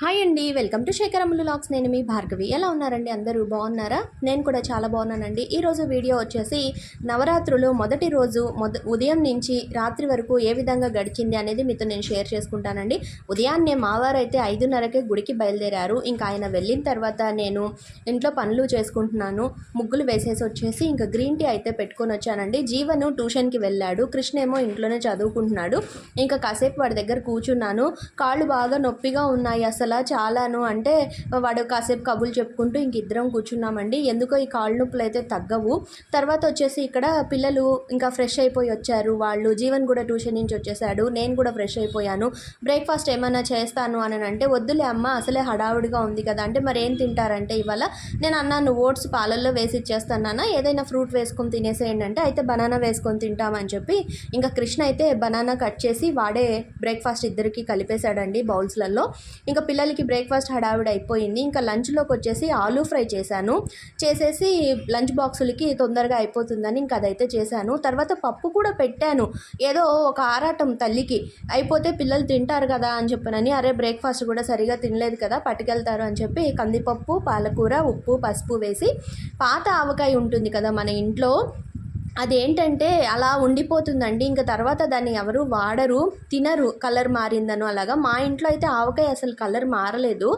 Hi అండి welcome to శేఖరములు lakhs. నేను మీ భార్గవి. ఎలా ఉన్నారండి? అందరూ బాగున్నారా? నేను కూడా చాలా బాగున్నానండి. ఈరోజు వీడియో వచ్చేసి నవరాత్రులు మొదటి రోజు మొద ఉదయం నుంచి రాత్రి వరకు ఏ విధంగా గడిచింది అనేది మీతో నేను షేర్ చేసుకుంటానండి. ఉదయాన్నే మావారు అయితే ఐదున్నరకే గుడికి బయలుదేరారు. ఇంకా ఆయన వెళ్ళిన తర్వాత నేను ఇంట్లో పనులు చేసుకుంటున్నాను. ముగ్గులు వేసేసి వచ్చేసి ఇంకా గ్రీన్ టీ అయితే పెట్టుకొని వచ్చానండి. జీవను ట్యూషన్కి వెళ్ళాడు. కృష్ణ ఏమో ఇంట్లోనే చదువుకుంటున్నాడు. ఇంకా కాసేపు వాడి దగ్గర కూర్చున్నాను. కాళ్ళు బాగా నొప్పిగా ఉన్నాయి. అసలు చాలాను. అంటే వాడు కాసేపు కబులు చెప్పుకుంటూ ఇంక ఇద్దరం కూర్చున్నామండి. ఎందుకో ఈ కాళ్ళు నొప్పులు అయితే తగ్గవు. తర్వాత వచ్చేసి ఇక్కడ పిల్లలు ఇంకా ఫ్రెష్ అయిపోయి వచ్చారు. వాళ్ళు జీవన్ కూడా ట్యూషన్ నుంచి వచ్చేసాడు. నేను కూడా ఫ్రెష్ అయిపోయాను. బ్రేక్ఫాస్ట్ ఏమైనా చేస్తాను అని అంటే వద్దులే అమ్మ అసలే హడావుడిగా ఉంది కదా. అంటే మరి ఏం తింటారంటే ఇవాళ నేను అన్నాను ఓట్స్ పాలల్లో వేసి ఇచ్చేస్తానా ఏదైనా ఫ్రూట్ వేసుకొని తినేసేయండి అంటే అయితే బనానా వేసుకొని తింటామని చెప్పి ఇంకా కృష్ణ అయితే బనానా కట్ చేసి వాడే బ్రేక్ఫాస్ట్ ఇద్దరికి కలిపేశాడండి బౌల్స్లలో. ఇంకా పిల్లలకి బ్రేక్ఫాస్ట్ హడావిడి అయిపోయింది. ఇంకా లంచ్లోకి వచ్చేసి ఆలూ ఫ్రై చేశాను. చేసేసి లంచ్ బాక్సులకి తొందరగా అయిపోతుందని ఇంకా అదైతే చేశాను. తర్వాత పప్పు కూడా పెట్టాను. ఏదో ఒక ఆరాటం తల్లికి. అయిపోతే పిల్లలు తింటారు కదా అని చెప్పనని అరే బ్రేక్ఫాస్ట్ కూడా సరిగా తినలేదు కదా పట్టుకెళ్తారు అని చెప్పి కందిపప్పు పాలకూర ఉప్పు పసుపు వేసి పాత ఆవకాయ ఉంటుంది కదా మన ఇంట్లో అదేంటంటే అలా ఉండిపోతుందండి. ఇంకా తర్వాత దాన్ని ఎవరు వాడరు తినరు కలర్ మారిందను అలాగా. మా ఇంట్లో అయితే ఆవకాయ అసలు కలర్ మారలేదు.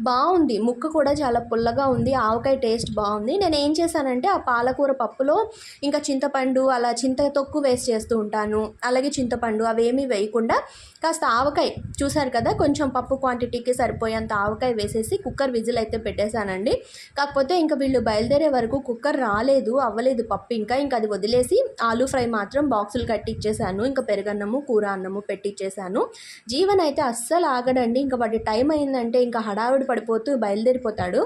బాగుంది. ముక్క కూడా చాలా పుల్లగా ఉంది. ఆవకాయ టేస్ట్ బాగుంది. నేను ఏం చేశానంటే ఆ పాలకూర పప్పులో ఇంకా చింతపండు అలా చింత తొక్కు వేసి చేస్తూ ఉంటాను. అలాగే చింతపండు అవేమీ వేయకుండా కాస్త ఆవకాయ చూసారు కదా కొంచెం పప్పు క్వాంటిటీకి సరిపోయేంత ఆవకాయ వేసేసి కుక్కర్ విజిల్ అయితే పెట్టేశానండి. కాకపోతే ఇంకా వీళ్ళు బయలుదేరే వరకు కుక్కర్ రాలేదు అవ్వలేదు పప్పు ఇంకా. ఇంకా అది వదిలేసి ఆలూ ఫ్రై మాత్రం బాక్సులు కట్టి ఇచ్చేసాను ఇంకా పెరుగన్నము కూర అన్నము పెట్టిచ్చేసాను. జీవన్ అయితే అస్సలు ఆగడండి. ఇంకా వాటి టైం అయిందంటే ఇంకా హడావిడి పడిపోతూ బయలుదేరిపోతాడు.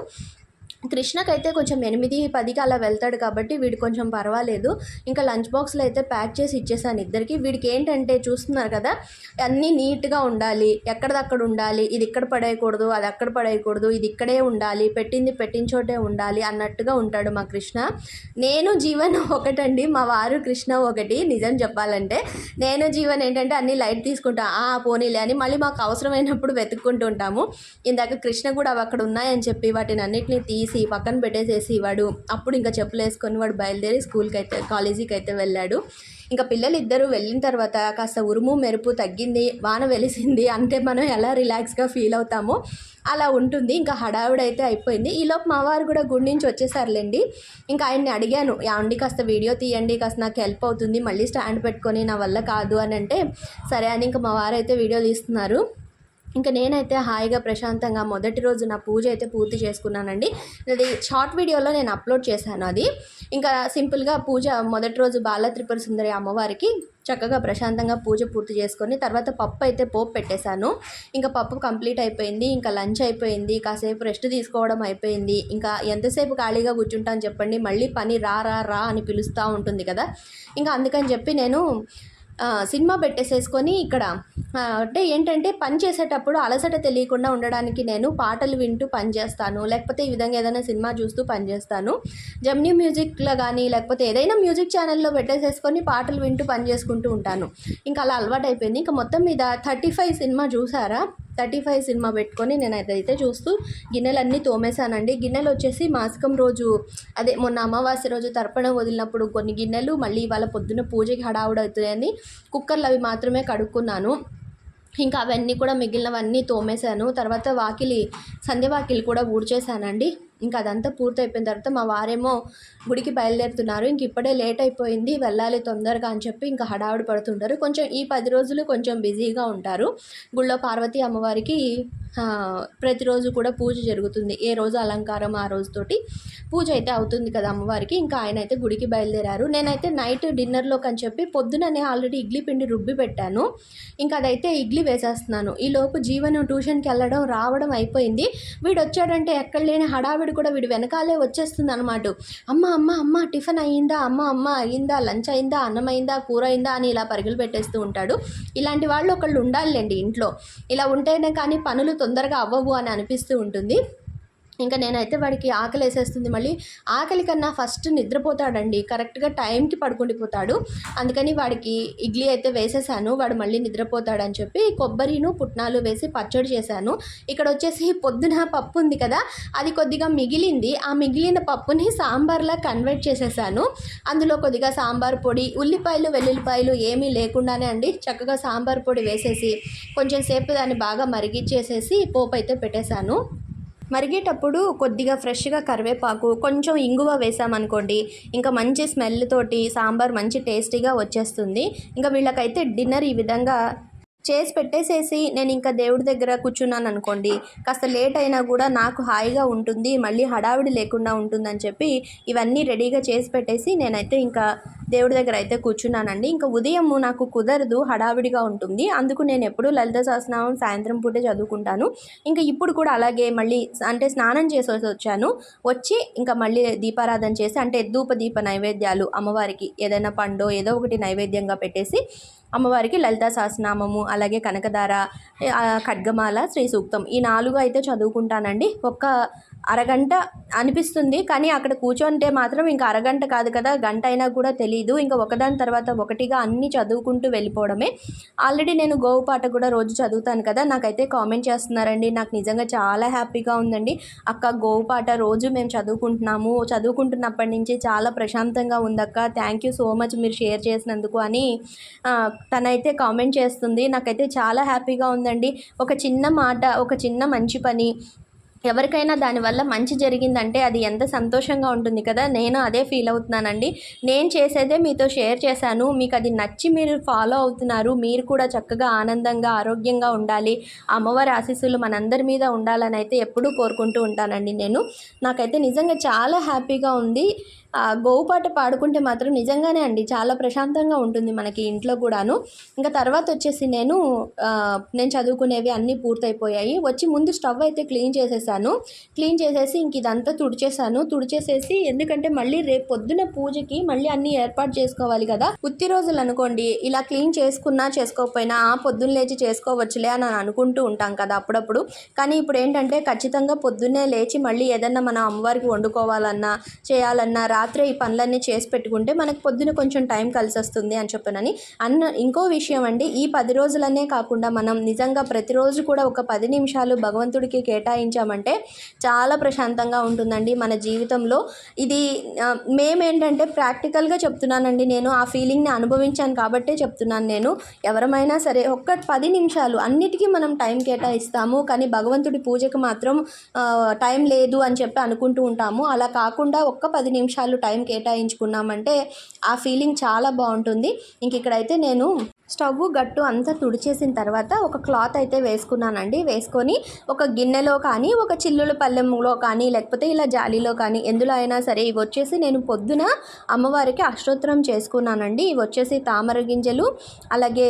కృష్ణకైతే కొంచెం ఎనిమిది పదికి అలా వెళ్తాడు కాబట్టి వీడు కొంచెం పర్వాలేదు. ఇంకా లంచ్ బాక్స్లో అయితే ప్యాక్ చేసి ఇచ్చేసాను ఇద్దరికి. వీడికి ఏంటంటే చూస్తున్నారు కదా అన్నీ నీట్గా ఉండాలి. ఎక్కడిదక్కడ ఉండాలి. ఇది ఇక్కడ పడేయకూడదు అది అక్కడ పడేయకూడదు ఇది ఇక్కడే ఉండాలి పెట్టింది పెట్టిన చోటే ఉండాలి అన్నట్టుగా ఉంటాడు మా కృష్ణ. నేను జీవన్ ఒకటండి మా వారు కృష్ణ ఒకటి. నిజం చెప్పాలంటే నేను జీవన్ ఏంటంటే అన్ని లైట్ తీసుకుంటా ఆ పోనీలే అని మళ్ళీ మాకు అవసరమైనప్పుడు వెతుక్కుంటూ ఉంటాము. ఇందాక కృష్ణ కూడా అవి అక్కడ ఉన్నాయని చెప్పి వాటిని అన్నిటిని తీసి తీసి పక్కన పెట్టేసేసి వాడు అప్పుడు ఇంకా చెప్పులు వేసుకొని వాడు బయలుదేరి స్కూల్కి అయితే కాలేజీకి అయితే వెళ్ళాడు. ఇంకా పిల్లలు ఇద్దరు వెళ్ళిన తర్వాత కాస్త ఉరుము మెరుపు తగ్గింది వాన వెలిసింది. అంటే మనం ఎలా రిలాక్స్గా ఫీల్ అవుతామో అలా ఉంటుంది. ఇంకా హడావుడైతే అయిపోయింది. ఈలోపు మా వారు కూడా గుడి నుంచి వచ్చేసారులేండి. ఇంకా ఆయన్ని అడిగాను యాండి కాస్త వీడియో తీయండి కాస్త నాకు హెల్ప్ అవుతుంది. మళ్ళీ స్టాండ్ పెట్టుకొని నా వల్ల కాదు అని అంటే సరే అని ఇంకా మా వారు అయితే వీడియో తీస్తున్నారు. ఇంకా నేనైతే హాయిగా ప్రశాంతంగా మొదటి రోజు నా పూజ అయితే పూర్తి చేసుకున్నానండి. అది షార్ట్ వీడియోలో నేను అప్లోడ్ చేశాను అది. ఇంకా సింపుల్గా పూజ మొదటి రోజు బాల త్రిపుర సుందరి అమ్మవారికి చక్కగా ప్రశాంతంగా పూజ పూర్తి చేసుకొని తర్వాత పప్పు అయితే పోపు పెట్టేశాను. ఇంకా పప్పు కంప్లీట్ అయిపోయింది ఇంకా లంచ్ అయిపోయింది కాసేపు రెస్ట్ తీసుకోవడం అయిపోయింది. ఇంకా ఎంతసేపు ఖాళీగా కూర్చుంటాను చెప్పండి మళ్ళీ పని రా రా రా అని పిలుస్తూ ఉంటుంది కదా. ఇంకా అందుకని చెప్పి నేను సినిమా పెట్టేసేసుకొని ఇక్కడ అంటే ఏంటంటే పని చేసేటప్పుడు అలసట తెలియకుండా ఉండడానికి నేను పాటలు వింటూ పని చేస్తాను. లేకపోతే ఈ విధంగా ఏదైనా సినిమా చూస్తూ పని చేస్తాను. జమ్నీ మ్యూజిక్లో కానీ లేకపోతే ఏదైనా మ్యూజిక్ ఛానల్లో పెట్టేసేసుకొని పాటలు వింటూ పని చేసుకుంటూ ఉంటాను. ఇంకా అలా అలవాటు అయిపోయింది ఇంకా మొత్తం మీద థర్టీ ఫైవ్ సినిమా చూసారా? థర్టీ ఫైవ్ సినిమా పెట్టుకొని నేను అయితే చూస్తూ గిన్నెలన్నీ తోమేశానండి. గిన్నెలు వచ్చేసి మాసికం రోజు అదే మొన్న అమావాస్య రోజు తర్పణం వదిలినప్పుడు కొన్ని గిన్నెలు మళ్ళీ ఇవాళ పొద్దున్న పూజకి హడావుడవుతాయని కుక్కర్లు అవి మాత్రమే కడుక్కున్నాను. ఇంకా అవన్నీ కూడా మిగిలినవన్నీ తోమేశాను. తర్వాత వాకిలి సంధ్య వాకిలి కూడా ఊడ్చేశానండి. ఇంకా అదంతా పూర్తయిపోయిన తర్వాత మా వారేమో గుడికి బయలుదేరుతున్నారు. ఇంక ఇప్పుడే లేట్ అయిపోయింది వెళ్ళాలి తొందరగా అని చెప్పి ఇంకా హడావుడి పడుతుంటారు. కొంచెం ఈ పది రోజులు కొంచెం బిజీగా ఉంటారు. గుళ్ళో పార్వతీ అమ్మవారికి ప్రతిరోజు కూడా పూజ జరుగుతుంది. ఏ రోజు అలంకారం ఆ రోజుతోటి పూజ అయితే అవుతుంది కదా అమ్మవారికి. ఇంకా ఆయన అయితే గుడికి బయలుదేరారు. నేనైతే నైట్ డిన్నర్లోకి అని చెప్పి పొద్దుననే ఆల్రెడీ ఇడ్లీ పిండి రుబ్బి పెట్టాను. ఇంకా అదైతే ఇడ్లీ వేసేస్తున్నాను. ఈలోపు జీవనం ట్యూషన్కి వెళ్ళడం రావడం అయిపోయింది. వీడు వచ్చాడంటే ఎక్కడ లేని హడావిడి కూడా వీడు వెనకాలే వచ్చేస్తుంది అనమాట అమ్మ అమ్మ అమ్మ టిఫిన్ అయ్యిందా అమ్మ అమ్మ అయ్యిందా లంచ్ అయిందా? అన్నం అయిందా? కూర అయిందా? అని ఇలా పరుగులు పెట్టేస్తూ ఉంటాడు. ఇలాంటి వాళ్ళు ఒకళ్ళు ఉండాలండి ఇంట్లో. ఇలా ఉంటేనే కానీ పనులు తొందరగా అవ్వవు అని అనిపిస్తూ ఉంటుంది. ఇంకా నేనైతే వాడికి ఆకలి వేసేస్తుంది మళ్ళీ ఆకలి కన్నా ఫస్ట్ నిద్రపోతాడండి. కరెక్ట్గా టైంకి పడుకుండిపోతాడు. అందుకని వాడికి ఇడ్లీ అయితే వేసేసాను. వాడు మళ్ళీ నిద్రపోతాడని చెప్పి కొబ్బరిను పుట్నాలు వేసి పచ్చడి చేశాను. ఇక్కడ వచ్చేసి పొద్దున పప్పు ఉంది కదా అది కొద్దిగా మిగిలింది. ఆ మిగిలిన పప్పుని సాంబార్లా కన్వర్ట్ చేసేసాను. అందులో కొద్దిగా సాంబార్ పొడి ఉల్లిపాయలు వెల్లుల్లిపాయలు ఏమీ లేకుండానే అండి చక్కగా సాంబార్ పొడి వేసేసి కొంచెం సేపు దాన్ని బాగా మరిగిచ్చేసేసి పోపు అయితే పెట్టేశాను. మరిగేటప్పుడు కొద్దిగా ఫ్రెష్గా కరివేపాకు కొంచెం ఇంగువ వేసామనుకోండి ఇంకా మంచి స్మెల్ తోటి సాంబార్ మంచి టేస్టీగా వచ్చేస్తుంది. ఇంకా వీళ్ళకైతే డిన్నర్ ఈ విధంగా చేసి పెట్టేసేసి నేను ఇంకా దేవుడి దగ్గర కూర్చున్నాను అనుకోండి కాస్త లేట్ అయినా కూడా నాకు హాయిగా ఉంటుంది మళ్ళీ హడావిడి లేకుండా ఉంటుందని చెప్పి ఇవన్నీ రెడీగా చేసి పెట్టేసి నేనైతే ఇంకా దేవుడి దగ్గర అయితే కూర్చున్నానండి. ఇంకా ఉదయం నాకు కుదరదు హడావిడిగా ఉంటుంది. అందుకు నేను ఎప్పుడూ లలిత సహస్రనామం సాయంత్రం పూటే చదువుకుంటాను. ఇంకా ఇప్పుడు కూడా అలాగే మళ్ళీ అంటే స్నానం చేసేసి వచ్చాను. వచ్చి ఇంకా మళ్ళీ దీపారాధన చేసి అంటే ధూప దీప నైవేద్యాలు అమ్మవారికి ఏదైనా పండో ఏదో ఒకటి నైవేద్యంగా పెట్టేసి అమ్మవారికి లలితా సహస్రనామము అలాగే కనకదార ఖడ్గమాల శ్రీ సూక్తం ఈ నాలుగు అయితే చదువుకుంటానండి. ఒక్క అరగంట అనిపిస్తుంది కానీ అక్కడ కూర్చుంటే మాత్రం ఇంకా అరగంట కాదు కదా గంట అయినా కూడా తెలియదు ఇంకా ఒకదాని తర్వాత ఒకటిగా అన్నీ చదువుకుంటూ వెళ్ళిపోవడమే. ఆల్రెడీ నేను గోవు పాట కూడా రోజు చదువుతాను కదా నాకైతే కామెంట్ చేస్తున్నారండి. నాకు నిజంగా చాలా హ్యాపీగా ఉందండి. అక్క గోవు పాట రోజు మేము చదువుకుంటున్నాము. చదువుకుంటున్నప్పటి నుంచి చాలా ప్రశాంతంగా ఉందక్క థ్యాంక్ యూ సో మచ్ మీరు షేర్ చేసినందుకు అని తనైతే కామెంట్ చేస్తుంది. నాకైతే చాలా హ్యాపీగా ఉందండి. ఒక చిన్న మాట ఒక చిన్న మంచి పని ఎవరికైనా దానివల్ల మంచి జరిగిందంటే అది ఎంత సంతోషంగా ఉంటుంది కదా. నేను అదే ఫీల్ అవుతున్నానండి. నేను చేసేదే మీతో షేర్ చేశాను. మీకు అది నచ్చి మీరు ఫాలో అవుతున్నారు. మీరు కూడా చక్కగా ఆనందంగా ఆరోగ్యంగా ఉండాలి. అమ్మవారి ఆశీస్సులు మనందరి మీద ఉండాలని అయితే ఎప్పుడూ కోరుకుంటూ ఉంటానండి నేను. నాకైతే నిజంగా చాలా హ్యాపీగా ఉంది. ఆ గోవు పాట పాడుకుంటే మాత్రం నిజంగానే అండి చాలా ప్రశాంతంగా ఉంటుంది మనకి ఇంట్లో కూడాను. ఇంకా తర్వాత వచ్చేసి నేను నేను చదువుకునేవి అన్నీ పూర్తయిపోయాయి. వచ్చి ముందు స్టవ్ అయితే క్లీన్ చేసేసాను. క్లీన్ చేసేసి ఇంక ఇదంతా తుడిచేసాను. తుడిచేసేసి ఎందుకంటే మళ్ళీ రేపు పొద్దున పూజకి మళ్ళీ అన్నీ ఏర్పాటు చేసుకోవాలి కదా. ఉత్తి రోజులు అనుకోండి ఇలా క్లీన్ చేసుకున్నా చేసుకోకపోయినా ఆ పొద్దున్న లేచి చేసుకోవచ్చులే అని అనుకుంటూ ఉంటాం కదా అప్పుడప్పుడు. కానీ ఇప్పుడు ఏంటంటే ఖచ్చితంగా పొద్దున్నే లేచి మళ్ళీ ఏదన్నా మన అమ్మవారికి వండుకోవాలన్నా చేయాలన్నా రాత్రే ఈ పనులన్నీ చేసి పెట్టుకుంటే మనకు పొద్దున కొంచెం టైం కలిసి వస్తుంది అని చెప్పనని. అన్న ఇంకో విషయం అండి ఈ పది రోజులనే కాకుండా మనం నిజంగా ప్రతిరోజు కూడా ఒక పది నిమిషాలు భగవంతుడికి కేటాయించామంటే చాలా ప్రశాంతంగా ఉంటుందండి మన జీవితంలో. ఇది మేమేంటంటే ప్రాక్టికల్గా చెప్తున్నానండి నేను ఆ ఫీలింగ్ని అనుభవించాను కాబట్టే చెప్తున్నాను నేను. ఎవరమైనా సరే ఒక్క పది నిమిషాలు అన్నిటికీ మనం టైం కేటాయిస్తాము కానీ భగవంతుడి పూజకు మాత్రం టైం లేదు అని చెప్పి అనుకుంటూ ఉంటాము. అలా కాకుండా ఒక్క పది నిమిషాలు టైం కేటాయించుకున్నామంటే ఆ ఫీలింగ్ చాలా బాగుంటుంది. ఇంక ఇక్కడైతే నేను స్టవ్ గట్టు అంతా తుడిచేసిన తర్వాత ఒక క్లాత్ అయితే వేసుకున్నానండి. వేసుకొని ఒక గిన్నెలో కానీ ఒక చిల్లుల పల్లెంలో కానీ లేకపోతే ఇలా జాలీలో కానీ ఎందులో అయినా సరే ఇవి వచ్చేసి నేను పొద్దున అమ్మవారికి అష్టోత్తరం చేసుకున్నానండి. ఇవి వచ్చేసి తామర గింజలు అలాగే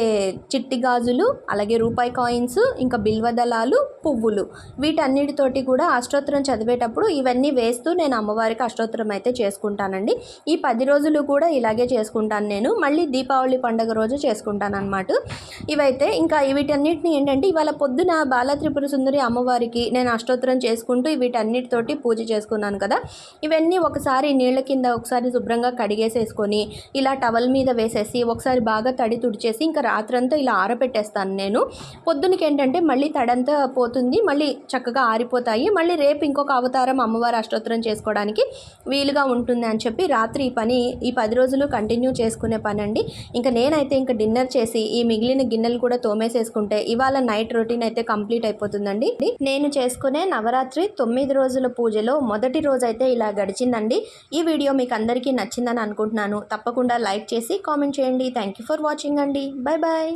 చిట్టి గాజులు అలాగే రూపాయి కాయిన్స్ ఇంకా బిల్వదళాలు పువ్వులు. వీటన్నిటితోటి కూడా అష్టోత్తరం చదివేటప్పుడు ఇవన్నీ వేస్తూ నేను అమ్మవారికి అష్టోత్తరం అయితే చేసుకుంటానండి. ఈ పది రోజులు కూడా ఇలాగే చేసుకుంటాను నేను. మళ్ళీ దీపావళి పండుగ రోజు చేసుకుంటాను. అనమాట ఇవైతే ఇంకా వీటన్నిటిని ఏంటంటే ఇవాళ పొద్దున బాలత్రిపుర సుందరి అమ్మవారికి నేను అష్టోత్తరం చేసుకుంటూ వీటన్నిటితోటి పూజ చేసుకున్నాను కదా. ఇవన్నీ ఒకసారి నీళ్ళ కింద ఒకసారి శుభ్రంగా కడిగేసేసుకొని ఇలా టవల్ మీద వేసేసి ఒకసారి బాగా తడి తుడిచేసి ఇంకా రాత్రంతా ఇలా ఆరబెట్టేస్తాను నేను. పొద్దునకి ఏంటంటే మళ్ళీ తడంతా పోతుంది మళ్ళీ చక్కగా ఆరిపోతాయి. మళ్ళీ రేపు ఇంకొక అవతారం అమ్మవారి అష్టోత్తరం చేసుకోవడానికి వీలుగా ఉంటుంది అని చెప్పి రాత్రి ఈ పని ఈ పది రోజులు కంటిన్యూ చేసుకునే పని అండి ఇంకా నేనైతే ఇంకా డిన్నర్ చేసి ఈ మిగిలిన గిన్నెలు కూడా తోమేసేసుకుంటే ఇవాళ నైట్ రొటీన్ అయితే కంప్లీట్ అయిపోతుందండి. నేను చేసుకునే నవరాత్రి తొమ్మిది రోజుల పూజలో మొదటి రోజు అయితే ఇలా గడిచిందండి. ఈ వీడియో మీకు అందరికీ నచ్చిందని అనుకుంటున్నాను. తప్పకుండా లైక్ చేసి కామెంట్ చేయండి. థ్యాంక్ యూ ఫర్ వాచింగ్ అండి. Bye bye